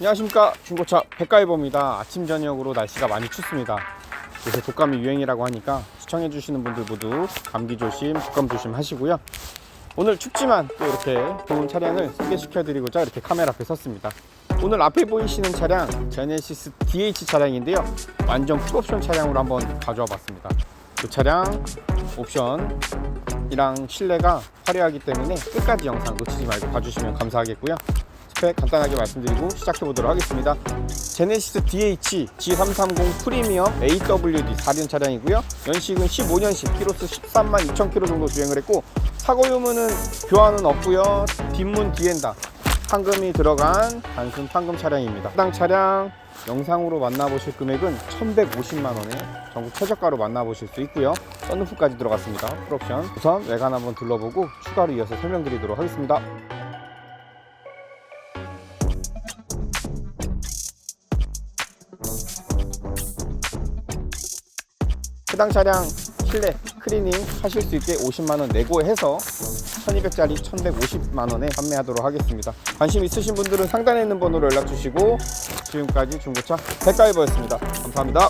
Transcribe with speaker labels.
Speaker 1: 안녕하십니까. 중고차 백가이버입니다. 아침 저녁으로 날씨가 많이 춥습니다. 요새 독감이 유행이라고 하니까 시청해 주시는 분들 모두 감기 조심 독감 조심 하시고요. 오늘 춥지만 또 이렇게 좋은 차량을 소개시켜 드리고자 이렇게 카메라 앞에 섰습니다. 오늘 앞에 보이시는 차량 제네시스 DH 차량인데요. 완전 풀옵션 차량으로 한번 가져와 봤습니다. 이 차량 옵션 이랑 실내가 화려하기 때문에 끝까지 영상 놓치지 말고 봐주시면 감사하겠고요 스펙 간단하게 말씀드리고 시작해 보도록 하겠습니다. 제네시스 DH G330 프리미엄 AWD 4륜 차량이고요. 연식은 15년식, 키로수 13만 2천 킬로 정도 주행을 했고 사고 유무는 교환은 없고요. 뒷문 디엔다 판금이 들어간 단순 판금 차량입니다. 해당 차량 영상으로 만나보실 금액은 1,150만 원에 전국 최저가로 만나보실 수 있고요. 썬루프까지 들어갔습니다. 풀옵션. 우선 외관 한번 둘러보고 추가로 이어서 설명드리도록 하겠습니다. 해당 차량 실내 클리닝 하실 수 있게 50만 원 내고 해서 1200짜리 1150만 원에 판매하도록 하겠습니다. 관심 있으신 분들은 상단에 있는 번호로 연락 주시고 지금까지 중고차 백가이버였습니다. 감사합니다.